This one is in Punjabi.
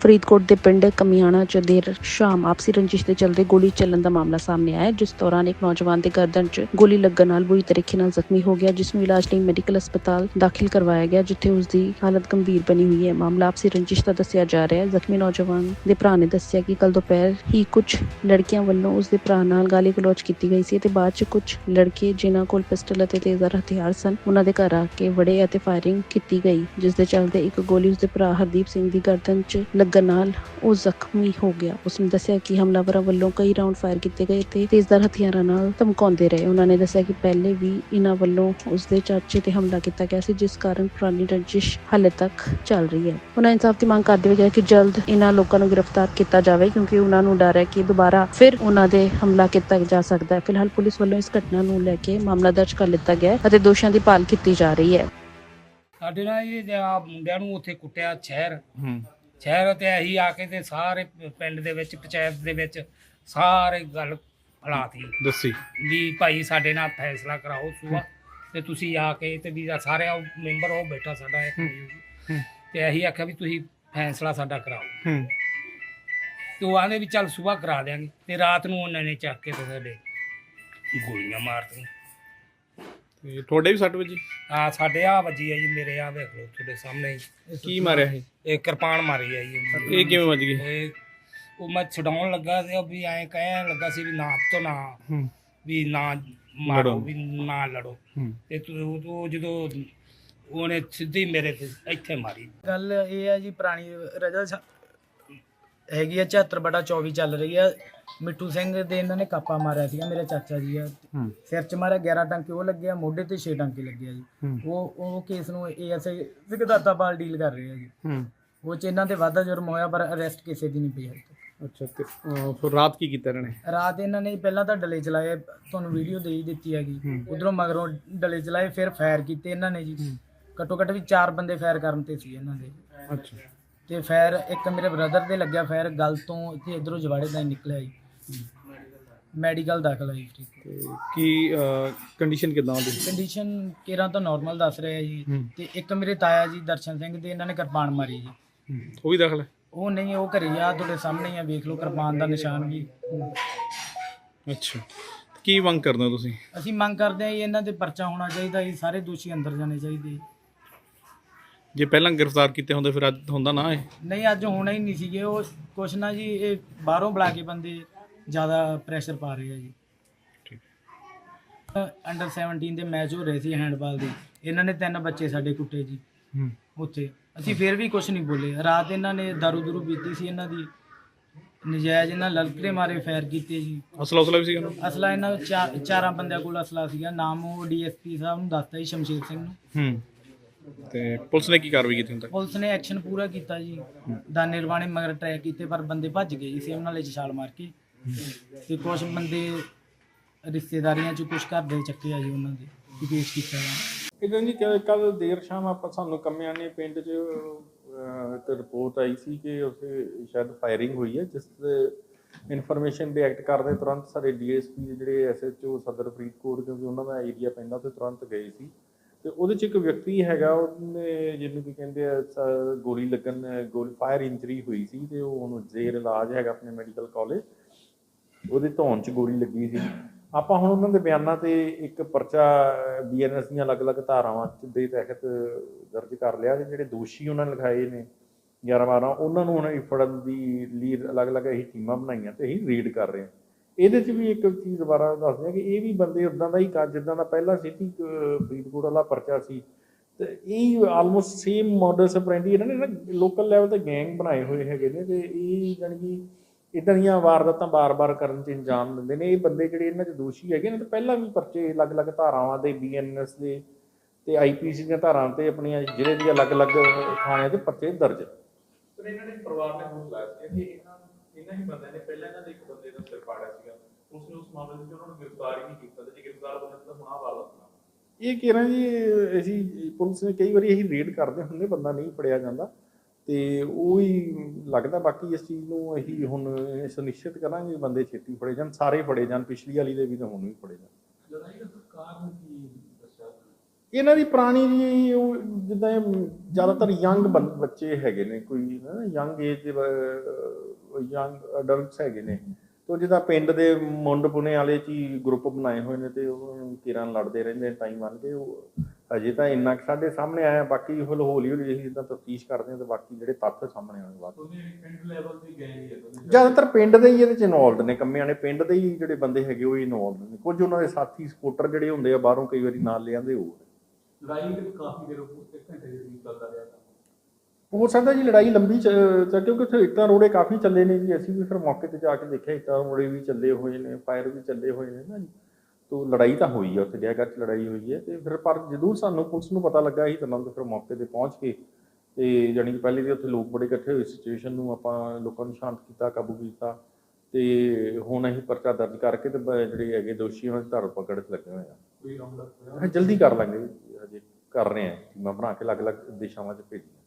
ਫਰੀਦਕੋਟ ਦੇ ਪਿੰਡ ਕਮਿਆਣਾ ਚ ਦੇਰ ਸ਼ਾਮ ਆਪਸੀ ਰੰਜਿਸ਼ ਦੇ ਚਲਦੇ ਗੋਲੀ ਚੱਲਣ ਦਾ ਮਾਮਲਾ ਸਾਹਮਣੇ ਆਇਆ ਜਿਸ ਦੌਰਾਨ ਇੱਕ ਨੌਜਵਾਨ ਦੇ ਗਰਦਨ 'ਚ ਗੋਲੀ ਲੱਗਣ ਨਾਲ ਬੁਰੀ ਤਰੀਕੇ ਨਾਲ ਜ਼ਖਮੀ ਹੋ ਗਿਆ, ਜਿਸ ਨੂੰ ਇਲਾਜ ਲਈ ਮੈਡੀਕਲ ਹਸਪਤਾਲ ਦਾਖਲ ਕਰਵਾਇਆ ਗਿਆ, ਜਿੱਥੇ ਉਸ ਦੀ ਹਾਲਤ ਗੰਭੀਰ ਬਣੀ ਹੋਈ ਹੈ। ਮਾਮਲਾ ਆਪਸੀ ਰੰਜਿਸ਼ ਦਾ ਦੱਸਿਆ ਜਾ ਰਿਹਾ ਹੈ। ਜ਼ਖਮੀ ਨੌਜਵਾਨ ਦੇ ਭਰਾ ਨੇ ਦੱਸਿਆ ਕਿ ਕੱਲ ਦੁਪਹਿਰ ਹੀ ਕੁਝ ਲੜਕੀਆਂ ਵੱਲੋਂ ਉਸ ਦੇ ਭਰਾ ਨਾਲ ਗਾਲੀ ਗਲੋਚ ਕੀਤੀ ਗਈ ਸੀ ਤੇ ਬਾਅਦ 'ਚ ਕੁਝ ਲੜਕੇ ਜਿਨ੍ਹਾਂ ਕੋਲ ਪਿਸਟਲ ਅਤੇ ਤੇਜ਼ਰ ਹਥਿਆਰ ਸਨ, ਉਹਨਾਂ ਦੇ ਘਰ ਆ ਕੇ ਵੜੇ ਅਤੇ ਫਾਇਰਿੰਗ ਕੀਤੀ ਗਈ, ਜਿਸ ਦੇ ਚੱਲਦੇ ਇੱਕ ਗੋਲੀ ਉਸ ਦੇ ਭਰਾ ਹਰਦੀਪ ਸਿੰਘ ਦੀ ਗਰਦਨ 'ਚ ਲੱਗਣ ਨਾਲ ਉਹ ਜ਼ਖਮੀ ਹੋ ਗਿਆ। ਉਸਨੇ ਦੱਸਿਆ ਕਿ ਹਮਲਾਵਰਾਂ ਵੱਲੋਂ ਕਈ ਰਾਉਂਡ ਫਾਇਰ ਕੀਤੇ ਗਏ ਤੇ ਤੇਜ਼ਦਾਰ ਹਥਿਆਰਾਂ ਨਾਲ ਧਮਕਾਉਂਦੇ ਰਹੇ। ਉਹਨਾਂ ਨੇ ਦੱਸਿਆ ਕਿ ਪਹਿਲੇ ਵੀ ਇਹਨਾਂ ਵੱਲੋਂ ਉਸ ਦੇ ਚਾਚੇ ਤੇ ਹਮਲਾ ਕੀਤਾ ਗਿਆ ਸੀ ਜਿਸ ਕਾਰਨ ਪੁਰਾਣੀ ਰੰਜਿਸ਼ ਹਾਲੇ ਤੱਕ ਚੱਲ ਰਹੀ ਹੈ। ਉਹਨਾਂ ਇਨਸਾਫ ਦੀ ਮੰਗ ਕਰਦੇ ਹੋਏ ਕਿ ਜਲਦ ਇਹਨਾਂ ਲੋਕਾਂ ਨੂੰ ਗ੍ਰਿਫਤਾਰ ਕੀਤਾ ਜਾਵੇ ਕਿਉਂਕਿ ਉਹਨਾਂ ਨੂੰ ਡਰ ਹੈ ਕਿ ਦੁਬਾਰਾ ਫਿਰ ਉਹਨਾਂ ਦੇ ਹਮਲਾ ਕੀਤਾ ਜਾ ਸਕਦਾ ਹੈ। ਫਿਲਹਾਲ ਪੁਲਿਸ ਵੱਲੋਂ ਇਸ ਘਟਨਾ ਨੂੰ ਲੈ ਕੇ ਮਾਮਲਾ ਦਰਜ ਕਰ ਲਿੱਤਾ ਗਿਆ ਹੈ ਅਤੇ ਦੋਸ਼ੀਆਂ ਦੀ ਭਾਲ ਕੀਤੀ ਜਾ ਰਹੀ ਹੈ। ਸਾਡੇ ਨਾਲ ਇਹ ਜਿਹੜਾ ਮੁੰਡਿਆਂ ਨੂੰ ਉੱਥੇ ਕੁੱਟਿਆ ਸ਼ਹਿਰ। ਹੂੰ। ਸ਼ਹਿਰ ਤੇ ਅਸੀਂ ਆ ਕੇ ਤੇ ਸਾਰੇ ਪਿੰਡ ਦੇ ਵਿੱਚ ਪੰਚਾਇਤ ਦੇ ਵਿੱਚ ਸਾਰੇ ਗੱਲ ਫਲਾਤੀ ਦੱਸੀ। ਵੀ ਭਾਈ ਸਾਡੇ ਨਾਲ ਫੈਸਲਾ ਕਰਾਓ ਸੁਆ ਤੇ ਤੁਸੀਂ ਆ ਕੇ ਤੇ ਵੀ ਸਾਰੇ ਉਹ ਮੈਂਬਰ ਉਹ ਬੈਠਾ ਸਾਡਾ ਇੱਕ। ਤੇ ਅਸੀਂ ਆਖਿਆ ਵੀ ਤੁਸੀਂ ਫੈਸਲਾ ਸਾਡਾ ਕਰਾਓ। ਤੇ ਉਹ ਆਂਦੇ ਵੀ ਚੱਲ ਸਵੇਰ ਕਰਾ ਦਿਆਂਗੇ ਤੇ ਰਾਤ ਨੂੰ ਉਹਨਾਂ ਨੇ ਚੱਕ ਕੇ ਤੇ ਸਾਡੇ ਗੋਲੀਆਂ ਮਾਰਤੀਆਂ। ਤੇ ਤੁਹਾਡੇ ਵੀ 60 ਵਜੇ? ਆ ਸਾਡੇ ਆ ਵੱਜੀ ਆ ਜੀ ਮੇਰੇ ਆ ਵੇਖ ਲਓ ਤੁਹਾਡੇ ਸਾਹਮਣੇ ਹੀ। ਕੀ ਮਾਰਿਆ ਇਹ? ਇਹ ਕਿਰਪਾਨ ਮਾਰੀ ਆ ਜੀ। ਇਹ ਕਿਵੇਂ ਵੱਜ ਗਈ? ਇਹ ਉਹ ਮੈਂ ਛਡਾਉਣ ਲੱਗਾ ਸੀ ਵੀ ਐਂ ਕਹਿਣ ਲੱਗਾ ਸੀ ਵੀ ਨਾ ਤੋਂ ਨਾ ਵੀ ਨਾ ਮਾਰੋ ਲੜੋ। ਵੀ ਨਾ ਲੜੋ। ਤੇ ਤੂੰ ਤੂੰ ਜਦੋਂ ਉਹਨੇ ਸਿੱਧੀ ਮੇਰੇ ਤੇ ਇੱਥੇ ਮਾਰੀ। ਗੱਲ ਇਹ ਹੈ ਜੀ ਪੁਰਾਣੀ ਰਜਾ ਹੈਗੀ ਆ 74 ਬਟਾ 24 ਚੱਲ ਰਹੀ ਆ। ਮਿੱਠੂ ਸਿੰਘ ਦੇ ਇਹਨਾਂ ਨੇ ਕਾਪਾ ਮਾਰਿਆ ਸੀਗਾ ਮੇਰੇ ਚਾਚਾ ਜੀ ਆ। ਹੂੰ। ਸਿਰ 'ਚ ਮਾਰਿਆ 11 ਟਾਂਕੇ ਉਹ ਲੱਗੇ ਆ ਮੋਢੇ ਤੇ 6 ਟਾਂਕੇ ਲੱਗੇ ਆ ਜੀ। ਉਹ ਉਹ ਕੇਸ ਨੂੰ ਏਐਸਆਈ ਸਿਕਦਾਤਾ ਪਾਲ ਡੀਲ ਕਰ ਰਹੇ ਆ ਜੀ। ਹੂੰ। ਉਹ 'ਚ ਇਹਨਾਂ ਤੇ ਵਾਧਾ ਜੁਰਮ ਹੋਇਆ ਪਰ ਅਰੈਸਟ ਕਿਸੇ ਦੀ ਨਹੀਂ ਪਈ ਹਜੇ ਤੱਕ। ਅੱਛਾ ਤੇ ਅਹ, ਫਿਰ ਰਾਤ ਕੀ ਕੀਤਾ ਇਹਨਾਂ ਨੇ? ਰਾਤ ਇਹਨਾਂ ਨੇ ਪਹਿਲਾਂ ਤਾਂ ਡਲੇ ਚਲਾਏ ਤੁਹਾਨੂੰ ਵੀਡੀਓ ਦੇ ਹੀ ਦਿੱਤੀ ਹੈਗੀ। ਹੂੰ। ਉਧਰੋਂ ਮਗਰੋਂ ਡਲੇ ਚਲਾਏ ਫਿਰ ਫਾਇਰ ਕੀਤੇ ਇਹਨਾਂ ਨੇ ਜੀ। ਘੱਟੋ ਘੱਟ ਵੀ ਚਾਰ ਬੰਦੇ ਫਾਇਰ ਕਰਨ ਤੇ ਸੀ ਇਹਨਾਂ ਦੇ। ਅੱਛਾ। ਤੇ ਫਾਇਰ ਇੱਕ ਮੇਰੇ ਬ੍ਰਦਰ ਦੇ ਲੱਗਿਆ ਫਾਇਰ ਗਲ ਤੋਂ ਤੇ ਇਧਰੋਂ ਜਵਾੜੇ ਦਾ ਨਿਕਲਿਆ ਜੀ। ਮੈਡੀਕਲ ਦਾਖਲ ਹੈ ਜੀ ਤੇ ਕੀ ਕੰਡੀਸ਼ਨ ਕਿਦਾਂ ਉਹਦੀ? ਕੰਡੀਸ਼ਨ ਕੇਰਾਂ ਤਾਂ ਨਾਰਮਲ ਦੱਸ ਰਿਹਾ ਜੀ। ਹੂੰ। ਤੇ ਇੱਕ ਮੇਰੇ ਤਾਇਆ ਜੀ ਦਰਸ਼ਨ ਸਿੰਘ ਦੇ ਇਹਨਾਂ ਨੇ ਕਿਰਪਾਨ ਮਾਰੀ ਜੀ। ਉਹ ਵੀ ਦਾਖਲ ਹੈ? ਉਹ ਨਹੀਂ ਉਹ ਘਰੇ ਆ ਤੁਹਾਡੇ ਸਾਹਮਣੇ ਹੀ ਆ ਵੇਖ ਲਓ ਕਿਰਪਾਨ ਦਾ ਨਿਸ਼ਾਨ ਵੀ। ਅੱਛਾ। ਕੀ ਮੰਗ ਕਰਦੇ ਹੋ ਤੁਸੀਂ? ਅਸੀਂ ਮੰਗ ਕਰਦੇ ਜੀ ਇਹਨਾਂ ਤੇ ਪਰਚਾ ਹੋਣਾ ਚਾਹੀਦਾ ਜੀ ਸਾਰੇ ਦੋਸ਼ੀ ਅੰਦਰ ਜਾਣੇ ਚਾਹੀਦੇ ਜੇ। ਪਹਿਲਾਂ ਗ੍ਰਿਫਤਾਰ ਕੀਤੇ ਹੁੰਦੇ ਫਿਰ ਅੱਜ ਹੁੰਦਾ ਨਾ ਇਹ? ਨਹੀਂ ਅੱਜ ਹੋਣਾ ਹੀ ਨਹੀਂ ਸੀਗੇ ਉਹ ਕੁਛ ਨਾ ਜੀ ਇਹ ਬਾਹਰੋਂ ਬੁਲਾ ਕੇ ਬੰਦੇ ਜ਼ਿਆਦਾ ਪ੍ਰੈਸ਼ਰ ਪਾ ਰਹੇ ਆ ਜੀ। ਠੀਕ। ਅੰਡਰ 17 ਦੇ ਮੈਚ ਹੋ ਰਹੇ ਸੀ ਹੈਂਡਬਾਲ ਦੇ। ਇਹਨਾਂ ਨੇ ਤਿੰਨ ਬੱਚੇ ਸਾਡੇ ਕੁੱਟੇ ਜੀ। ਹੂੰ। ਉੱਥੇ। ਅਸੀਂ ਫਿਰ ਵੀ ਕੁਝ ਨਹੀਂ ਬੋਲੇ। ਰਾਤ ਇਹਨਾਂ ਨੇ ਦਾਰੂ ਦੂਰੂ ਪੀਤੀ ਸੀ ਇਹਨਾਂ ਦੀ। ਨਜਾਇਜ਼ ਇਹਨਾਂ ਲਲਕਰੇ ਮਾਰੇ ਫਾਇਰ ਕੀਤੇ ਜੀ। ਅਸਲਾ ਉਸਲਾ ਵੀ ਸੀ ਉਹਨਾਂ ਅਸਲਾ ਇਹਨਾਂ ਚਾ- ਚਾਰਾਂ ਬੰਦਿਆਂ ਕੋਲ ਅਸਲਾ ਸੀਗਾ। ਨਾਮ ਉਹ ਡੀਐਸਪੀ ਸਾਹਿਬ ਨੂੰ ਦੱਸਤਾ ਜੀ ਸ਼ਮਸ਼ੀਰ ਸਿੰਘ ਨੂੰ। ਹੂੰ। ਤੇ ਪੁਲਿਸ ਨੇ ਕੀ ਕਾਰਵਾਈ ਕੀਤੀ ਹੁਣ ਤੱਕ? ਪੁਲਿਸ ਨੇ ਐਕਸ਼ਨ ਪੂਰਾ ਕੀਤਾ ਜੀ। ਦਾਨੇ ਰਵਾਣੇ ਮਗਰ ਟਰੈਕ ਕੀਤੇ ਪਰ ਬੰਦੇ ਭੱਜ ਗਏ ਜੀ ਸੇਮ ਨਾਲੇ ਚ ਛਾਲ ਮਾਰ ਕੇ। ਤੇ ਕੁਝ ਬੰਦੇ ਰਿਸ਼ਤੇਦਾਰੀਆਂ ਚ ਕੁਝ ਘਰ ਦੇ ਚੱਕੇ ਆ ਜੀ ਉਹਨਾਂ ਦੇ ਵੀ ਪੇਸ਼ ਕੀਤਾ ਜਾਣਾ ਇਦਾਂ ਜੀ ਕੱਲ ਦੇਰ ਸ਼ਾਮ ਆਪਾਂ ਸਾਨੂੰ ਕੰਮਿਆਣੇ ਪਿੰਡ 'ਚ ਅਹ, ਇੱਕ ਰਿਪੋਰਟ ਆਈ ਸੀ ਕਿ ਉੱਥੇ ਸ਼ਾਇਦ ਫਾਇਰਿੰਗ ਹੋਈ ਹੈ ਜਿਸ ਤੇ ਇਨਫੋਰਮੇਸ਼ਨ ਦੇ ਐਕਟ ਕਰਦੇ ਤੁਰੰਤ ਸਾਡੇ ਡੀਐਸਪੀ ਜਿਹੜੇ ਐਸਐਚਓ ਸਦਰ ਫਰੀਦਕੋਟ ਕਿਉਂਕਿ ਉਹਨਾਂ ਦਾ ਏਰੀਆ ਪੈਂਦਾ ਤੇ ਤੁਰੰਤ ਗਏ ਸੀ। ਤੇ ਉਹਦੇ 'ਚ ਇੱਕ ਵਿਅਕਤੀ ਹੈਗਾ, ਉਹਨੇ ਜਿਹਨੂੰ ਕੀ ਕਹਿੰਦੇ ਆ ਸ- ਗੋਲੀ ਲੱਗਣ, ਗੋਲੀ ਫਾਇਰ ਇੰਜਰੀ ਹੋਈ ਸੀ ਤੇ ਉਹ ਹੁਣ ਜ਼ੇਰ ਇਲਾਜ ਹੈਗਾ ਆਪਣੇ ਮੈਡੀਕਲ ਕਾਲਜ ਉਹਦੇ ਧੌਣ 'ਚ ਗੋਲੀ ਲੱਗੀ ਸੀ। ਆਪਾਂ ਹੁਣ ਉਹਨਾਂ ਦੇ ਬਿਆਨਾਂ ਤੇ ਇੱਕ ਪਰਚਾ ਬੀਐਨਐਸ ਦੀਆਂ ਅਲੱਗ-ਅਲੱਗ ਧਾਰਾਵਾਂ ਦੇ ਤਹਿਤ ਦਰਜ ਕਰ ਲਿਆ ਜਿਹੜੇ ਦੋਸ਼ੀ ਉਹਨਾਂ ਨੇ ਲਿਖਾਏ ਨੇ 11 12 ਉਹਨਾਂ ਨੂੰ ਹੁਣ ਅਸੀਂ ਫੜਨ ਦੀ ਲਈ ਅਲੱਗ-ਅਲੱਗ ਅਸੀਂ ਟੀਮਾਂ ਬਣਾਈਆਂ ਤੇ ਅਸੀਂ ਰੀਡ ਕਰ ਰਹੇ ਹਾਂ। ਇਹਦੇ 'ਚ ਵੀ ਇੱਕ ਚੀਜ਼ ਦੁਬਾਰਾ ਦੱਸਦੇ ਆ ਕਿ ਇਹ ਵੀ ਬੰਦੇ ਉਦਾਂ ਦਾ ਹੀ ਕਰ ਜਿੱਦਾਂ ਦਾ ਪਹਿਲਾਂ ਸਿਟੀ ਫਰੀਦਕੋਟ ਵਾਲਾ ਪਰਚਾ ਸੀ। ਤੇ ਇਹ ਆਲਮੋਸਟ ਸੇਮ ਮਾਡਲ ਆਪਰੈਂਡੀ ਇਹਨਾਂ ਨੇ ਨਾ ਲੋਕਲ ਲੈਵਲ ਤੇ ਗੈਂਗ ਬਣਾਏ ਹੋਏ ਹੈਗੇ ਨੇ ਤੇ ਇਹ ਜਾਣੀ ਕਿ ਇਦਾਂ ਦੀਆਂ ਵਾਰਦਾਤਾਂ ਬਾਰ-ਬਾਰ ਕਰਨ 'ਚ ਇੰਜਾਮ ਦਿੰਦੇ ਨੇ। ਇਹ ਬੰਦੇ ਜਿਹੜੇ ਇਹਨਾਂ 'ਚ ਦੋਸ਼ੀ ਹੈਗੇ ਨੇ ਤਾਂ ਪਹਿਲਾਂ ਵੀ ਪਰਚੇ ਅਲੱਗ-ਅਲੱਗ ਧਾਰਾਵਾਂ ਦੇ ਬੀਐਨਐਸ ਦੇ ਤੇ ਆਈਪੀਸੀ ਦੀਆਂ ਧਾਰਾਵਾਂ ਤੇ ਆਪਣੀਆਂ ਜ਼ਿਲ੍ਹੇ ਦੀਆਂ ਅਲੱਗ-ਅਲੱਗ ਥਾਣਿਆਂ ਤੇ ਪਰਚੇ ਦਰਜ ਪਰ ਇਹਨਾਂ ਨੇ ਪਰਿਵਾਰ ਨੇ ਹੁਣ ਲਾਇਆ ਸੀ ਕਿ ਇਹਨਾਂ ਇਹਨਾਂ ਹੀ ਬੰਦਿਆਂ ਨੇ ਪਹਿਲਾਂ ਇਹਨਾਂ ਦੇ ਇੱਕ ਬੰਦੇ ਦਾ ਸਿਰ ਪਾੜਿਆ ਸੀਗਾ। ਉਸ ਨੇ ਉਸ ਮਾਮਲੇ ਵਿੱਚ ਉਹਨਾਂ ਨੂੰ ਗ੍ਰਿਫਤਾਰ ਹੀ ਨਹੀਂ ਕੀਤਾ ਤੇ ਜੇ ਗ੍ਰਿਫਤਾਰ ਬੰਦਾ ਤਾਂ ਹੁਣ ਨਾ ਇਹ ਕਹਿ ਰਹੇ ਜੀ ਅਸੀਂ ਪੁਲਿਸ ਨੇ ਕਈ ਵਾਰੀ ਅਸੀਂ ਰੇਡ ਕਰਦੇ ਹੁੰਦੇ ਬੰਦਾ ਨਹੀਂ ਫੜਿਆ ਜਾਂਦਾ। ਤੇ ਉਹ ਹੀ ਲੱਗਦਾ ਬਾਕੀ ਇਸ ਚੀਜ਼ ਨੂੰ ਅਸੀਂ ਹੁਣ ਇਹ ਸੁਨਿਸ਼ਚਿਤ ਕਰਾਂਗੇ ਬੰਦੇ ਛੇਤੀ ਫੜੇ ਜਾਣ ਸਾਰੇ ਫੜੇ ਜਾਣ ਪਿਛਲੀ ਵਾਲੀ ਦੇ ਵੀ ਤੇ ਹੁਣ ਵੀ ਫੜੇ ਜਾਣ। ਇਹਨਾਂ ਦੀ ਪੁਰਾਣੀ ਜੀ ਉਹ ਜਿੱਦਾਂ ਇਹ ਜ਼ਿਆਦਾਤਰ ਯੰਗ ਬੱਚੇ ਹੈਗੇ ਨੇ ਕੋਈ ਨਾ ਯੰਗ ਏਜ ਦੇ ਯੰਗ ਅਡਲਟਸ ਹੈਗੇ ਨੇ। ਤੋ ਜਿੱਦਾਂ ਪਿੰਡ ਦੇ ਮੁੰਡ ਪੁਣੇ ਵਾਲੇ ਚ ਹੀ ਗਰੁੱਪ ਬਣਾਏ ਹੋਏ ਨੇ ਤੇ ਉਹ ਕਿਰਾਂ ਲੜਦੇ ਰਹਿੰਦੇ ਟਾਈਮ ਬਣ ਕੇ ਉਹ ਅਜੇ ਤਾਂ ਇੰਨਾ ਕੁ ਸਾਡੇ ਸਾਹਮਣੇ ਆਇਆ ਬਾਕੀ ਹੌਲੀ ਹੌਲੀ ਹੌਲੀ ਅਸੀਂ ਜਿੱਦਾਂ ਤਫਤੀਸ਼ ਕਰਦੇ ਹਾਂ ਤੇ ਬਾਕੀ ਜਿਹੜੇ ਤੱਥ ਸਾਹਮਣੇ ਆਉਣਗੇ ਬਾਅਦ। ਪਿੰਡ ਲੈਵਲ ਤੇ ਗਏ ਹੀ ਹੈ ਜ਼ਿਆਦਾਤਰ ਪਿੰਡ ਦੇ ਹੀ ਇਹਦੇ ਚ ਇਨਵੋਲਡ ਨੇ ਕੰਮਿਆਂ ਨੇ ਪਿੰਡ ਦੇ ਹੀ ਜਿਹੜੇ ਬੰਦੇ ਹੈਗੇ ਉਹ ਇਨਵੋਲਡ ਨੇ। ਕੁਝ ਉਹਨਾਂ ਦੇ ਸਾਥੀ ਸਪੋਰਟਰ ਜਿਹੜੇ ਹੁੰਦੇ ਆ ਬਾਹਰੋਂ ਕਈ ਵਾਰੀ ਨਾਲ ਲਿਆਂਦੇ ਉਹ। ਲੜਾਈ ਦੇ ਕਾਫੀ ਦੇਰ ਇੱਕ ਘੰਟੇ ਦੇ ਕਰੀਬ ਚੱਲਦਾ ਰਿਹਾ ਤਾਂ ਹੋ ਸਕਦਾ ਜੀ ਲੜਾਈ ਲੰਬੀ ਚ, ਚ- ਕਿਉਂਕਿ ਉੱਥੇ ਇੱਟਾਂ ਰੋੜੇ ਕਾਫੀ ਚੱਲੇ ਨੇ ਜੀ। ਅਸੀਂ ਵੀ ਫਿਰ ਮੌਕੇ ਤੇ ਜਾ ਕੇ ਦੇਖਿਆ, ਇੱਟਾਂ ਰੋੜੇ ਵੀ ਚੱਲੇ ਹੋਏ ਨੇ, ਫਾਇਰ ਵੀ ਚੱਲੇ ਹੋਏ ਨੇ ਨਾ ਜੀ। ਤੋ ਲੜਾਈ ਤਾਂ ਹੋਈ ਹੈ ਉੱਥੇ ਜਗ੍ਹਾ 'ਚ ਲੜਾਈ ਹੋਈ ਹੈ। ਤੇ ਫਿਰ ਪਰ ਜਦੋਂ ਸਾਨੂੰ ਪੁਲਿਸ ਨੂੰ ਪਤਾ ਲੱਗਾ ਸੀ ਤੁਰੰਤ ਫਿਰ ਮੌਕੇ ਤੇ ਪਹੁੰਚ ਕੇ, ਤੇ ਜਾਣੀ ਕਿ ਪਹਿਲੇ ਵੀ ਉੱਥੇ ਲੋਕ ਬੜੇ ਇਕੱਠੇ ਹੋਏ, ਸਿਚੁਏਸ਼ਨ ਨੂੰ ਆਪਾਂ ਲੋਕਾਂ ਨੂੰ ਸ਼ਾਂਤ ਕੀਤਾ, ਕਾਬੂ ਕੀਤਾ। ਤੇ ਹੁਣ ਅਸੀਂ ਪਰਚਾ ਦਰਜ ਕਰਕੇ ਤੇ ਬ- ਜਿਹੜੇ ਹੈਗੇ ਦੋਸ਼ੀ ਉਹਨਾਂ ਦੀ ਧਰ ਪਕੜ 'ਚ ਲੱਗੇ ਹੋਏ ਆ। ਕੋਈ ਰਾਉਂਡ ਅਪ ਹੋਇਆ? ਹਾਂ, ਜਲਦੀ ਕਰ ਲਾਂਗੇ ਹਜੇ ਕਰ ਰਹੇ ਆ। ਟੀਮਾਂ ਬਣਾ ਕੇ ਅਲੱਗ-ਅਲੱਗ ਦਿਸ਼ਾਵਾਂ 'ਚ ਭੇਜੀਆਂ